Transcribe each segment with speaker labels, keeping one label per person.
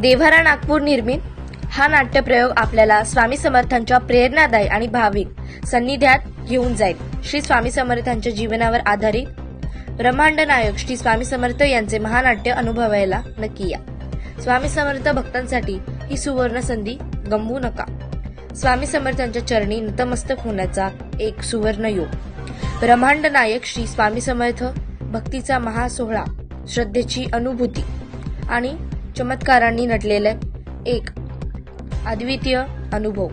Speaker 1: देव्हारा नागपूर निर्मित हा नाट्यप्रयोग आपल्याला स्वामी समर्थांच्या प्रेरणादायी आणि भाविक सन्निध्यात घेऊन जाईल. श्री स्वामी समर्थांच्या जीवनावर आधारित ब्रह्मांड नायक श्री स्वामी समर्थ यांचे महानाट्य अनुभवायला नक्की या. स्वामी समर्थ भक्तांसाठी ही सुवर्ण संधी गमवू नका. स्वामी समर्थांच्या चरणी नतमस्तक होण्याचा एक सुवर्ण योग. ब्रह्मांड नायक श्री स्वामी समर्थ भक्तीचा महासोहळा श्रद्धेची अनुभूती आणि चमत्कारांनी नटलेलं एक अद्वितीय अनुभव.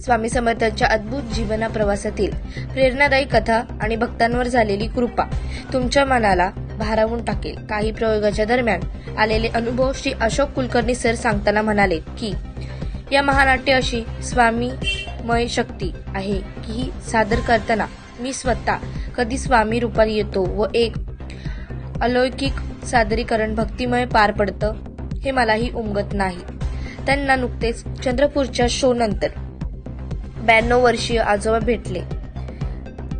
Speaker 1: स्वामी समर्थांच्या अद्भुत जीवना प्रवासातील प्रेरणादायी कथा आणि भक्तांवर झालेली कृपा तुमच्या मनाला भारावून टाकेल. काही प्रयोगाच्या दरम्यान आलेले अनुभव श्री अशोक कुलकर्णी सर सांगताना म्हणाले की या महानाट्य अशी स्वामीमय शक्ती आहे की ही सादर करताना मी स्वतः कधी स्वामी रूपात येतो व एक अलौकिक सादरीकरण भक्तिमय पार पडतं हे मलाही उमगत नाही. त्यांना नुकतेच चंद्रपूरच्या शो नंतर ब्याण्णव वर्षीय आजोबा भेटले.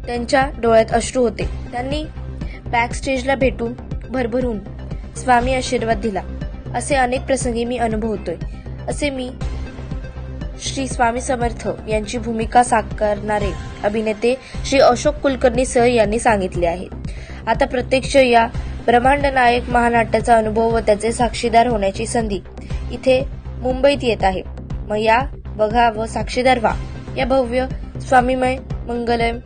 Speaker 1: त्यांच्या डोळ्यात अश्रू होते. त्यांनी बॅक स्टेजला भेटून भरभरून स्वामी आशीर्वाद दिला. असे अनेक प्रसंगी मी अनुभवतोय. असे मी श्री स्वामी समर्थ यांची भूमिका साकारणारे अभिनेते श्री अशोक कुलकर्णी सर यांनी सांगितले आहे. आता प्रत्यक्ष या ब्रह्मांड नायक महानाट्याचा अनुभव व त्याचे साक्षीदार होण्याची संधी इथे मुंबईत येत आहे. मग या बघा व साक्षीदार व्हा. या भव्य स्वामीमय मंगलम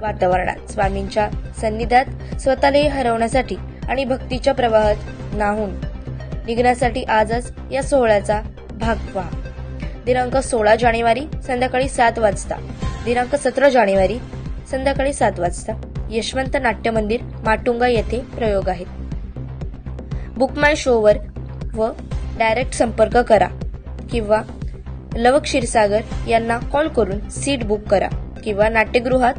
Speaker 1: वातावरणात स्वामींच्या सन्निधात स्वतःलाही हरवण्यासाठी आणि भक्तीच्या प्रवाहात नाहून निघण्यासाठी आजच या सोहळ्याचा भाग व्हा. दिनांक सोळा जानेवारी संध्याकाळी सात वाजता. दिनांक सतरा जानेवारी संध्याकाळी सात वाजता. यशवंत नाट्य मंदिर माटुंगा येथे प्रयोग आहेत. बुक माय शोवर व डायरेक्ट संपर्क करा किंवा लव क्षीरसागर यांना कॉल करून सीट बुक करा किंवा नाट्यगृहात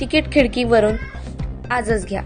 Speaker 1: तिकीट खिडकीवरून आजच घ्या.